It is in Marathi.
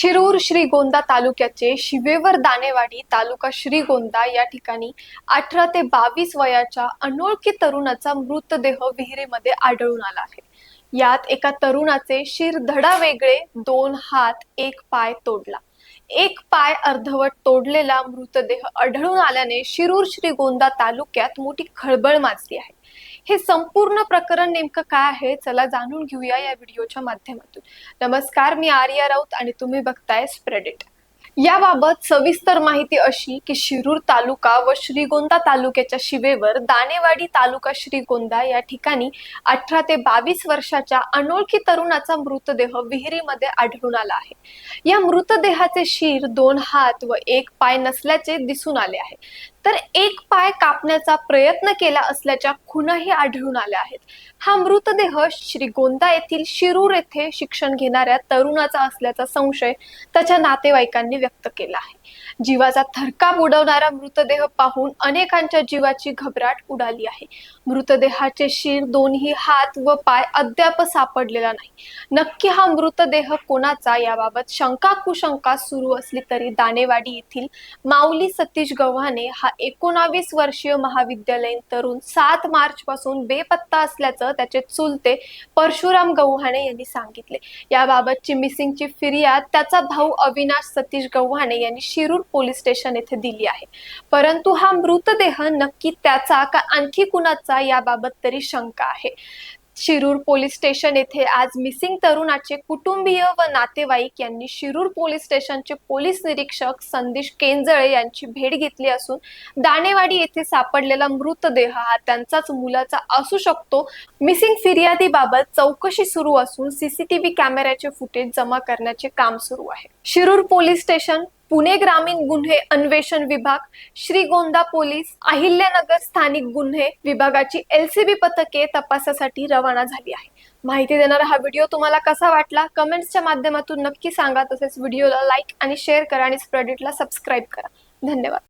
शिरूर श्रीगोंदा तालुक्याचे शिवेवर दानेवाडी तालुका श्रीगोंदा या ठिकाणी अठरा ते बावीस वयाच्या अनोळखी तरुणाचा मृतदेह विहिरीमध्ये आढळून आला आहे. यात एका तरुणाचे शिर धडा वेगळे दोन हात एक पाय तोडला. एक पाय अर्धवट तोडलेला मृतदेह आढळून आल्याने शिरूर श्रीगोंदा तालुक्यात मोठी खळबळ माजली आहे. हे संपूर्ण प्रकरण नेमकं काय आहे चला जाणून घेऊया या व्हिडिओच्या माध्यमातून. नमस्कार मी आर्या राऊत आणि तुम्ही बघताय स्प्रेडिट याबाबत सविस्तर माहिती अशी की शिरूर तालुका व श्रीगोंदा तालुक्याच्या शिवेवर दानेवाडी तालुका श्रीगोंदा या ठिकाणी अठरा ते बावीस वर्षाच्या अनोळखी तरुणाचा मृतदेह विहिरीमध्ये आढळून आला आहे. या मृतदेहाचे शिर दोन हात व एक पाय नसल्याचे दिसून आले आहे. तर एक पाय कापण्याचा प्रयत्न केला असल्याच्या खुणाही आढळून आल्या आहेत. हा मृतदेह श्रीगोंदा येथील शिरूर येथे शिक्षण घेणाऱ्या तरुणाचा असल्याचा संशय त्याच्या नातेवाईकांनी व्यक्त केला आहे. जीवाचा थरकाप उडवणारा मृतदेह पाहून अनेकांच्या जीवाची घबराट उडाली आहे. मृतदेहाचे शिर दोन्ही हात व पाय अद्याप सापडलेला नाही. नक्की हा मृतदेह कोणाचा याबाबत शंका कुशंका सुरू असली तरी दानेवाडी येथील माऊली सतीश गव्हाणे हा एकोणावीस वर्षीय महाविद्यालयीन तरुण सात मार्च पासून बेपत्ता असल्याचं त्याचे चुलते परशुराम गव्हाणे यांनी सांगितले. याबाबतची मिसिंगची फिर्याद त्याचा भाऊ अविनाश सतीश गव्हाणे यांनी शिरूर पोलीस स्टेशन येथे दिली आहे. परंतु हा मृतदेह नक्की त्याचा का आणखी कुणाचा याबाबत तरी शंका आहे. शिरूर पोलीस स्टेशन येथे आज मिसिंग तरुणाचे कुटुंबीय व नातेवाईक यांनी शिरूर पोलीस स्टेशनचे पोलीस निरीक्षक संदेश केंजळे यांची भेट घेतली असून दाणेवाडी येथे सापडलेला मृतदेह हा त्यांचाच मुलाचा असू शकतो. मिसिंग फिर्यादीबाबत चौकशी सुरू असून सीसीटीव्ही कॅमेऱ्याचे फुटेज जमा करण्याचे काम सुरू आहे. शिरूर पोलीस स्टेशन पुणे ग्रामीण गुन्हे अन्वेषण विभाग श्रीगोंदा पोलीस अहिल्यानगर स्थानिक गुन्हे विभागाची एलसीबी पथके तपासासाठी रवाना झाली आहे. माहिती देणारा हा व्हिडिओ तुम्हाला कसा वाटला कमेंट्सच्या माध्यमातून नक्की सांगा. तसेच व्हिडिओला लाईक आणि शेअर करा आणि स्प्रेडिटला सबस्क्राईब करा. धन्यवाद.